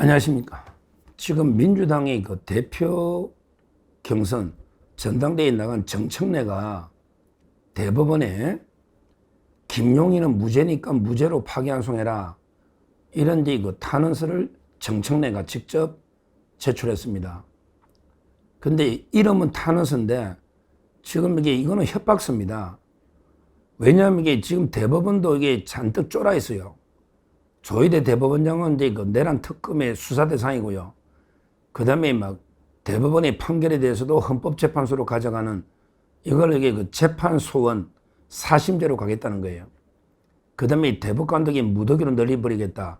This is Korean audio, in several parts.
안녕하십니까. 지금 민주당의 그 대표 경선 전당대회에 나간 정청래가 대법원에 김용희는 무죄니까 무죄로 파기환송해라. 이런 데그 탄원서를 정청래가 직접 제출했습니다. 근데 이름은 탄원서인데 지금 이게 이거는 협박서입니다. 왜냐하면 이게 지금 대법원도 이게 잔뜩 쫄아 있어요. 조희대 대법원장은 이제 그 내란 특검의 수사 대상이고요. 그 다음에 막 대법원의 판결에 대해서도 헌법재판소로 가져가는 이걸 이게 그 재판 소원 사심제로 가겠다는 거예요. 그 다음에 대법관들이 무더기로 늘려버리겠다.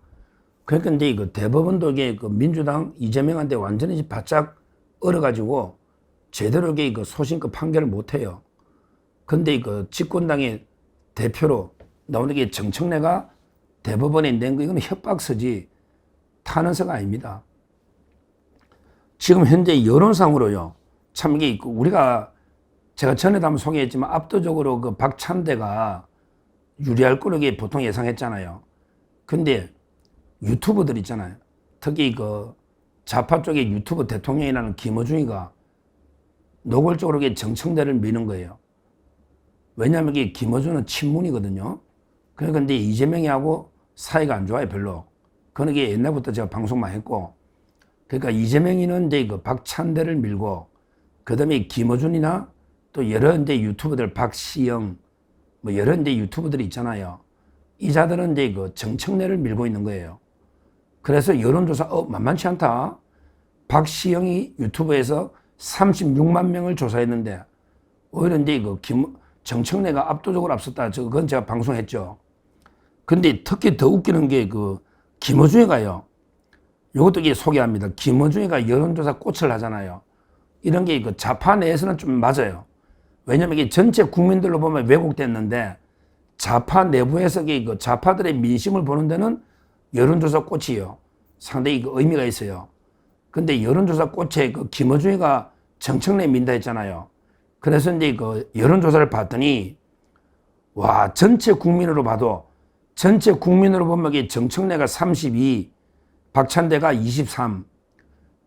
그러니까 이제 그 대법원도 이게 그 민주당 이재명한테 완전히 바짝 얼어가지고 제대로 이게 그 소신껏 판결을 못해요. 근데 그 집권당의 대표로 나오는 게 정청래가 대법원에 낸 거 이거는 협박서지 탄원서가 아닙니다. 지금 현재 여론상으로요. 참 이게 그 우리가 제가 전에도 한번 소개했지만 압도적으로 그 박찬대가 유리할 거로 보통 예상했잖아요. 근데 유튜버들 있잖아요. 특히 그 좌파 쪽의 유튜브 대통령이라는 김어중이가 노골적으로 정청대를 미는 거예요. 왜냐하면 김어준은 친문이거든요. 근데 이재명이하고 사이가 안 좋아요, 별로. 그건 이게 옛날부터 제가 방송만 했고. 그러니까 이재명이는 이제 그 박찬대를 밀고, 그 다음에 김어준이나 또 여러 이제 유튜버들 박시영, 뭐 여러 이제 유튜버들이 있잖아요. 이 자들은 이제 그 정청래를 밀고 있는 거예요. 그래서 여론조사, 어, 만만치 않다. 박시영이 유튜브에서 36만 명을 조사했는데, 오히려 이제 그 김, 정청래가 압도적으로 앞섰다. 저 그건 제가 방송했죠. 근데 특히 더 웃기는 게 그 김어중이가요. 이것도 이게 소개합니다. 김어중이가 여론조사 꽃을 하잖아요. 이런 게그 좌파 내에서는 좀 맞아요. 왜냐면 이게 전체 국민들로 보면 왜곡됐는데 좌파 내부에서 그 좌파들의 민심을 보는 데는 여론조사 꽃이요. 상당히 그 의미가 있어요. 근데 여론조사 꽃에 그 김어중이가 정청래 민다 했잖아요. 그래서 이제 그 여론조사를 봤더니 와 전체 국민으로 봐도 전체 국민으로 보면 정청래가 32, 박찬대가 23.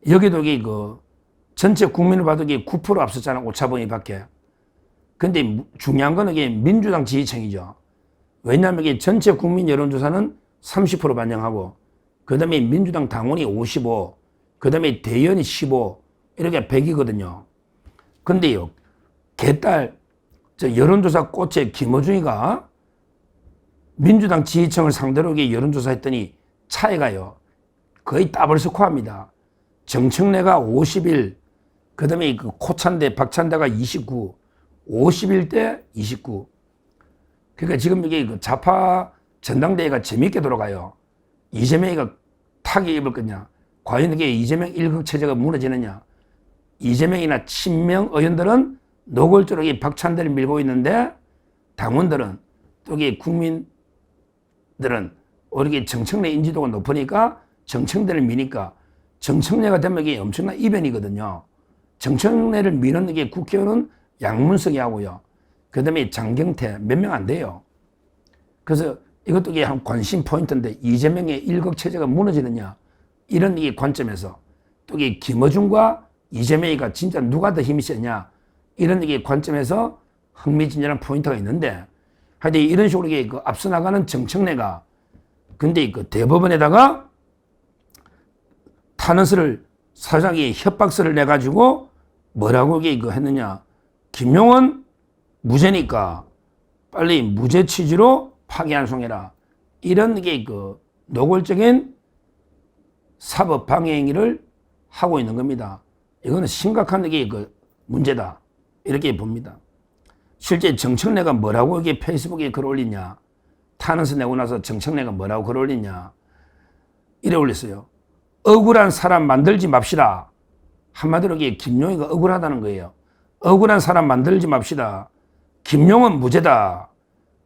여기도 그 전체 국민을 봐도 이게 9% 앞섰잖아 오차범위 밖에. 근데 중요한 거는 이게 민주당 지지층이죠. 왜냐하면 이게 전체 국민 여론조사는 30% 반영하고 그 다음에 민주당 당원이 55, 그 다음에 대의원이 15 이렇게 100이거든요. 근데요 개딸 저 여론조사 꽃에 김어중이가 민주당 지지층을 상대로 여론조사했더니 차이가요. 거의 더블 스코어입니다. 정청래가 51, 그 다음에 그 코찬대, 박찬대가 29, 51대 29. 그러니까 지금 이게 그 좌파 전당대회가 재미있게 돌아가요. 이재명이가 타격 입을 거냐? 과연 이게 이재명 일극 체제가 무너지느냐? 이재명이나 친명 의원들은 노골적으로 이 박찬대를 밀고 있는데 당원들은 또 이게 국민들은 오히려 정청래 인지도가 높으니까 정청래를 미니까 정청래가 되면 이게 엄청난 이변이거든요. 정청래를 미는 이게 국회의원은 양문석이 하고요. 그 다음에 장경태 몇 명 안 돼요. 그래서 이것도 이게 한 관심 포인트인데 이재명의 일극 체제가 무너지느냐 이런 이 관점에서 또 이게 김어준과 이재명이가 진짜 누가 더 힘이 세냐 이런 이 관점에서 흥미진진한 포인트가 있는데 하여튼 이런 식으로 그 앞서 나가는 정청래가 근데 그 대법원에다가 탄원서를 사장이 협박서를 내 가지고 뭐라고 그 했느냐 김용원 무죄니까 빨리 무죄 취지로 파기환송해라 이런 게 그 노골적인 사법 방해 행위를 하고 있는 겁니다. 이거는 심각한 게 그 문제다. 이렇게 봅니다. 실제 정청래가 뭐라고 이게 페이스북에 글 올리냐. 탄원서 내고 나서 정청래가 뭐라고 글 올리냐. 이래 올렸어요. 억울한 사람 만들지 맙시다. 한마디로 이게 김용희가 억울하다는 거예요. 억울한 사람 만들지 맙시다. 김용은 무죄다.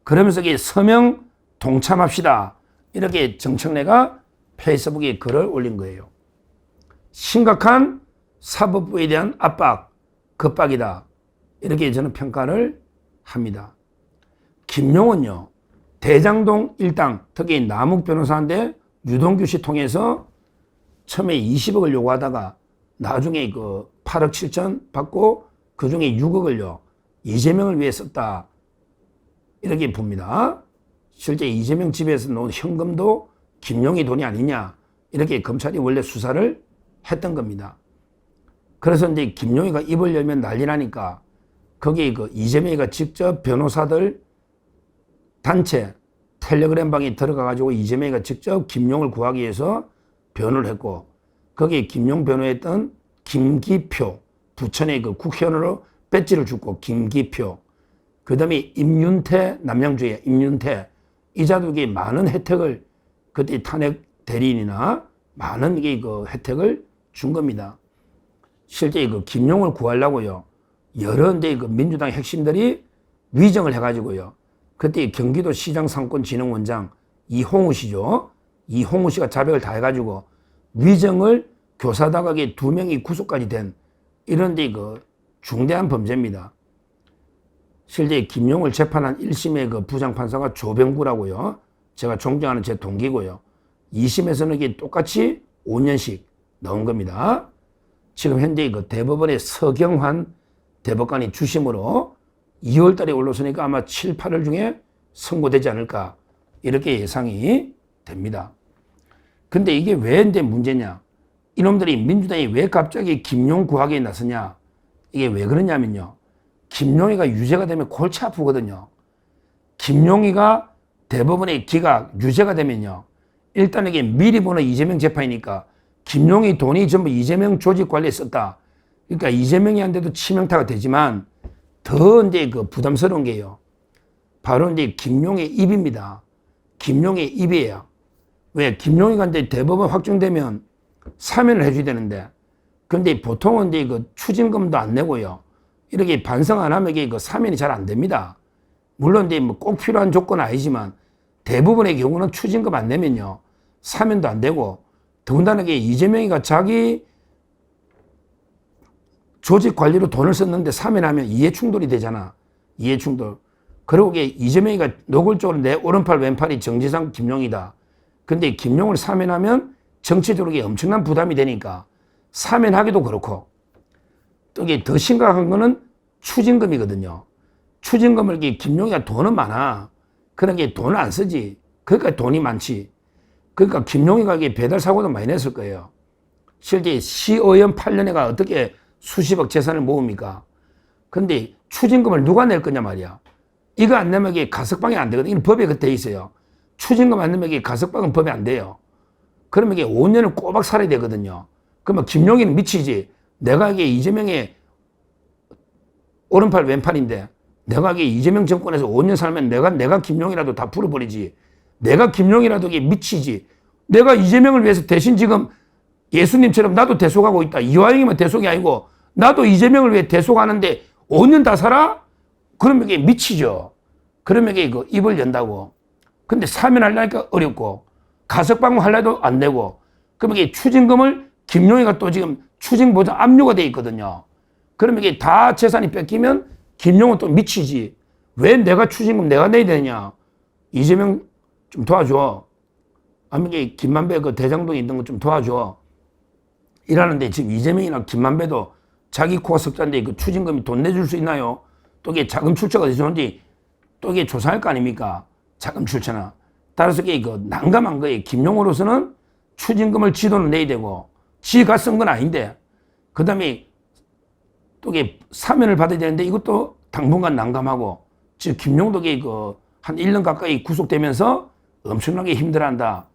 그러면서 이게 서명 동참합시다. 이렇게 정청래가 페이스북에 글을 올린 거예요. 심각한 사법부에 대한 압박, 급박이다. 이렇게 저는 평가를 합니다. 김용은요, 대장동 일당, 특히 남욱 변호사한테 유동규 씨 통해서 처음에 20억을 요구하다가 나중에 그 8억 7천 받고 그 중에 6억을요 이재명을 위해 썼다 이렇게 봅니다. 실제 이재명 집에서 놓은 현금도 김용희 돈이 아니냐 이렇게 검찰이 원래 수사를 했던 겁니다. 그래서 이제 김용희가 입을 열면 난리 나니까 거기 그 이재명이가 직접 변호사들 단체 텔레그램 방에 들어가 가지고 이재명이가 직접 김용을 구하기 위해서 변호를 했고 거기에 김용 변호했던 김기표 부천의 그 국회의원으로 배지를 주고 김기표 그 다음에 임윤태 남양주의 임윤태 이자들에게 많은 혜택을 그때 탄핵 대리인이나 많은 그 혜택을 준 겁니다. 실제 그 김용을 구하려고요. 여러 이제 그 민주당 핵심들이 위정을 해가지고요. 그때 경기도 시장 상권 진흥원장 이홍우 씨죠. 이홍우 씨가 자백을 다 해가지고 위정을 교사다각에 두 명이 구속까지 된 이런 데그 중대한 범죄입니다. 실제 김용을 재판한 1심의 그 부장판사가 조병구라고요. 제가 존경하는 제 동기고요. 2심에서는 이게 똑같이 5년씩 넣은 겁니다. 지금 현재 그 대법원의 서경환 대법관이 주심으로 2월 달에 올라서니까 아마 7, 8월 중에 선고되지 않을까 이렇게 예상이 됩니다. 근데 이게 왜 이제 문제냐? 이놈들이 민주당이 왜 갑자기 김용 구하기에 나서냐? 이게 왜 그러냐면요. 김용희가 유죄가 되면 골치 아프거든요. 김용희가 대법원의 기각 유죄가 되면요. 일단 이게 미리 보는 이재명 재판이니까 김용희 돈이 전부 이재명 조직 관리에 썼다. 그러니까 이재명이한테도 치명타가 되지만 더 이제 그 부담스러운 게요. 바로 이제 김용의 입입니다. 김용의 입이에요. 왜? 김용희가 이제 대법원 확정되면 사면을 해줘야 되는데, 근데 보통은 이제 그 추징금도 안 내고요. 이렇게 반성 안 하면 이게 그 사면이 잘 안 됩니다. 물론 이제 뭐 꼭 필요한 조건은 아니지만 대부분의 경우는 추징금 안 내면요. 사면도 안 되고 더군다나 이게 이재명이가 자기 조직 관리로 돈을 썼는데 사면하면 이해 충돌이 되잖아. 이해 충돌. 그리고 이게 이재명이가 노골적으로 내 오른팔 왼팔이 정지상 김용이다. 근데 김용을 사면하면 정치적으로 엄청난 부담이 되니까 사면하기도 그렇고 또 이게 더 심각한 거는 추징금이거든요. 추징금을 이게 김용이가 돈은 많아. 그러니까 돈을 안 쓰지. 그러니까 돈이 많지. 그러니까 김용희가 배달 사고도 많이 냈을 거예요. 실제 시의원 8년에가 어떻게 수십억 재산을 모읍니까? 근데 추징금을 누가 낼 거냐 말이야. 이거 안 내면 이게 가석방이 안 되거든. 이건 법에 그돼 있어요. 추징금 안 내면 이게 가석방은 법에 안 돼요. 그러면 이게 5년을 꼬박 살아야 되거든요. 그러면 김용희는 미치지. 내가 이게 이재명의 오른팔 왼팔인데 내가 이게 이재명 정권에서 5년 살면 내가 내가 김용이라도 다 풀어버리지. 내가 김용이라도 이게 미치지. 내가 이재명을 위해서 대신 지금 예수님처럼 나도 대속하고 있다. 이화영이면 대속이 아니고 나도 이재명을 위해 대속하는데 5년 다 살아? 그러면 이게 미치죠. 그러면 이게 그 입을 연다고. 근데 사면하려니까 어렵고 가석방문 하려도 안 되고 그러면 이게 추징금을 김용희가 또 지금 추징보장 압류가 돼 있거든요. 그러면 이게 다 재산이 뺏기면 김용은 또 미치지. 왜 내가 추징금 내가 내야 되냐. 이재명 좀 도와줘. 이게 김만배 그 대장동에 있는 거 좀 도와줘. 이러는데 지금 이재명이나 김만배도 자기 코가 석자인데 그 추징금이 돈 내줄 수 있나요? 또 이게 자금 출처가 어디서 오는지 또 이게 조사할 거 아닙니까? 자금 출처나. 따라서 이게 그 난감한 거예요. 김용으로서는 추징금을 지도는 내야 되고 지가 쓴 건 아닌데 그 다음에 또 이게 사면을 받아야 되는데 이것도 당분간 난감하고 지금 김용덕이 그한 1년 가까이 구속되면서 엄청나게 힘들어한다.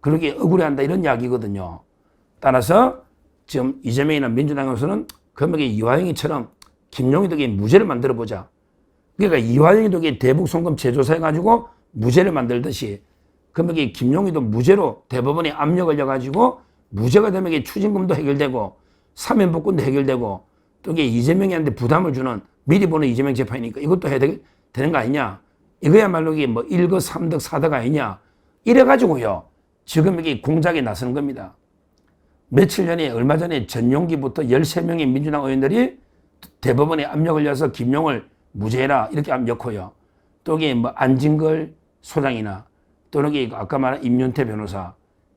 그러게 억울해한다 이런 이야기거든요. 따라서 지금 이재명이나 민주당에서는 그러면 이화영이처럼 김용희도 무죄를 만들어 보자. 그러니까 이화영이도 대북 송금 재조사 해 가지고 무죄를 만들듯이 그러면 김용희도 무죄로 대법원에 압력을 넣어가지고 무죄가 되면 추징금도 해결되고 사면복권도 해결되고 또 이게 이재명이한테 부담을 주는 미리 보는 이재명 재판이니까 이것도 해야 되, 는거 아니냐. 이거야말로 이게 뭐 1거 3득 4득 아니냐. 이래가지고요. 지금 이게 공작에 나서는 겁니다. 며칠 전에 얼마 전에 전용기부터 13명의 민주당 의원들이 대법원에 압력을 넣어서 김용을 무죄라 이렇게 압력고요. 또 이게 뭐 안진걸 소장이나 또는 이게 아까 말한 임윤태 변호사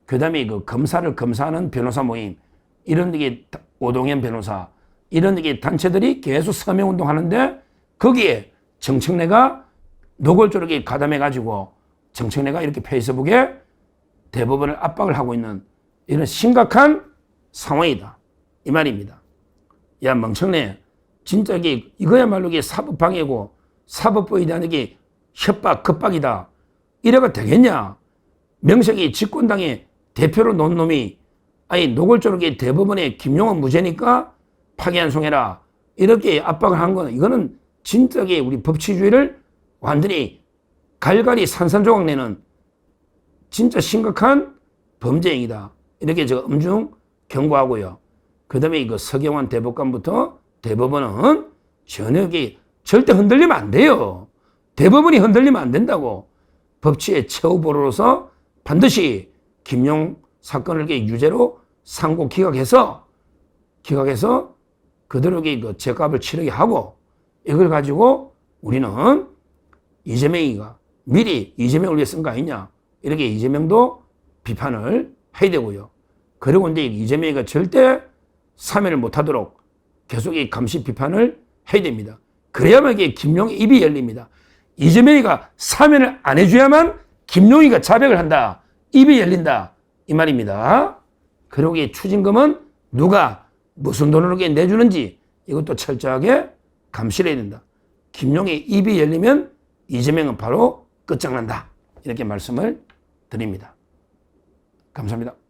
그 다음에 그 검사를 검사하는 변호사 모임, 이런 게 오동현 변호사, 이런 게 단체들이 계속 서명 운동하는데 거기에 정청래가 노골적으로 가담해 가지고 정청래가 이렇게 페이스북에 대법원을 압박을 하고 있는 이런 심각한 상황이다. 이 말입니다. 야, 멍청래. 진짜 이게, 이거야말로 이게 사법방해고 사법부에 대한 이게 협박, 급박이다. 이래가 되겠냐? 명색이 집권당의 대표로 놓은 놈이 아니 노골적으로 대법원에 김용은 무죄니까 파기환송해라. 이렇게 압박을 한 거는 이거는 진짜 이게 우리 법치주의를 완전히 갈갈이 산산조각 내는 진짜 심각한 범죄행위다. 이렇게 저 엄중 경고하고요. 그 다음에 이거 서경환 대법관부터 대법원은 전혀 이게 절대 흔들리면 안 돼요. 대법원이 흔들리면 안 된다고. 법치의 최후보로서 반드시 김용 사건을 유죄로 상고 기각해서 기각해서 그대로에게 그 죄값을 치르게 하고 이걸 가지고 우리는 이재명이가 미리 이재명을 위해 쓴 거 아니냐 이렇게 이재명도 비판을 해야 되고요. 그리고 이제 이재명이가 절대 사면을 못하도록 계속 이 감시 비판을 해야 됩니다. 그래야만 이게 김용의 입이 열립니다. 이재명이가 사면을 안 해줘야만 김용희가 자백을 한다. 입이 열린다. 이 말입니다. 그리고 이 추징금은 누가 무슨 돈으로 내주는지 이것도 철저하게 감시를 해야 된다. 김용희 입이 열리면 이재명은 바로 끝장난다. 이렇게 말씀을 드립니다. 감사합니다.